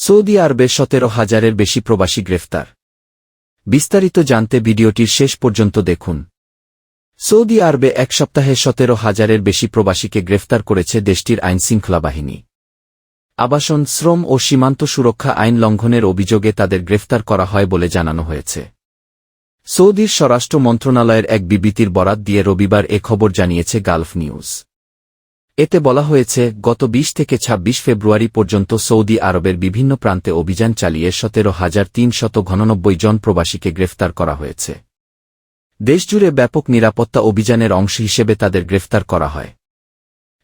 Saudi আরবে সতেরো হাজারের বেশি প্রবাসী গ্রেফতার। বিস্তারিত জানতে ভিডিওটির শেষ পর্যন্ত দেখুন। সৌদি আরবে এক সপ্তাহে সতেরো হাজারের বেশি প্রবাসীকে গ্রেফতার করেছে দেশটির আইনশৃঙ্খলা বাহিনী। আবাসন, শ্রম ও সীমান্ত সুরক্ষা আইন লঙ্ঘনের অভিযোগে তাদের গ্রেফতার করা হয় বলে জানানো হয়েছে। সৌদির স্বরাষ্ট্র মন্ত্রণালয়ের এক বিবৃতির বরাত দিয়ে রবিবার এ খবর জানিয়েছে গালফ নিউজ। এতে বলা হয়েছে, গত ২০ থেকে ২৬ ফেব্রুয়ারি পর্যন্ত সৌদি আরবের বিভিন্ন প্রান্তে অভিযান চালিয়ে সতেরো হাজার তিনশত ঘননব্বই জন প্রবাসীকে গ্রেফতার করা হয়েছে। দেশজুড়ে ব্যাপক নিরাপত্তা অভিযানের অংশ হিসেবে তাদের গ্রেফতার করা হয়।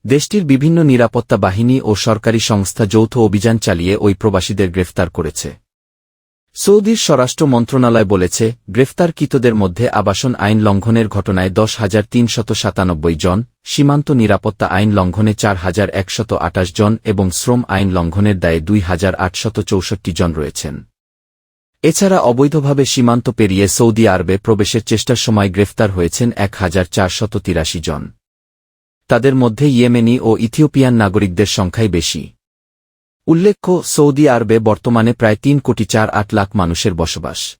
দেশটির বিভিন্ন নিরাপত্তা বাহিনী ও সরকারি সংস্থা যৌথ অভিযান চালিয়ে ওই প্রবাসীদের গ্রেফতার করেছে। সৌদির স্বরাষ্ট্র মন্ত্রণালয় বলেছে, গ্রেফতারকৃতদের মধ্যে আবাসন আইন লঙ্ঘনের ঘটনায় দশ হাজার তিনশত সাতানব্বই জন, সীমান্ত নিরাপত্তা আইন লঙ্ঘনে চার হাজার একশত আটাশ জন এবং শ্রম আইন লঙ্ঘনের দায়ে দুই হাজার আটশত চৌষট্টি জন রয়েছেন। এছাড়া অবৈধভাবে সীমান্ত পেরিয়ে সৌদি আরবে প্রবেশের চেষ্টার সময় গ্রেফতার হয়েছেন এক হাজার চারশত তিরাশি জন। তাদের মধ্যে ইয়েমেনি ও ইথিওপিয়ান নাগরিকদের সংখ্যাই বেশি। উল্লেখ্য, সৌদি আরবে বর্তমানে প্রায় তিন কোটি চার আট লাখ মানুষের বসবাস।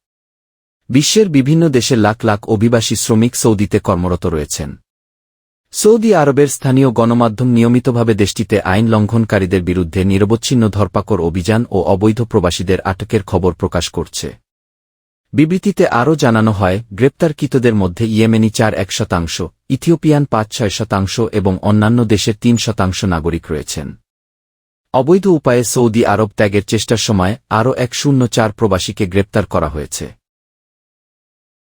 বিশ্বের বিভিন্ন দেশের লাখ লাখ অভিবাসী শ্রমিক সৌদিতে কর্মরত রয়েছেন। সৌদি আরবের স্থানীয় গণমাধ্যম নিয়মিতভাবে দেশটিতে আইন লঙ্ঘনকারীদের বিরুদ্ধে নিরবচ্ছিন্ন ধরপাকড় অভিযান ও অবৈধ প্রবাসীদের আটকের খবর প্রকাশ করছে। বিবৃতিতে আরও জানানো হয়, গ্রেপ্তারকৃতদের মধ্যে ইয়েমেনি চার এক শতাংশ, ইথিওপিয়ান পাঁচ ছয় শতাংশ এবং অন্যান্য দেশের তিন শতাংশ নাগরিক রয়েছেন। অবৈধ উপায়ে সৌদি আরব ত্যাগের চেষ্টার সময় আরও এক শূন্য চার প্রবাসীকে গ্রেপ্তার করা হয়েছে।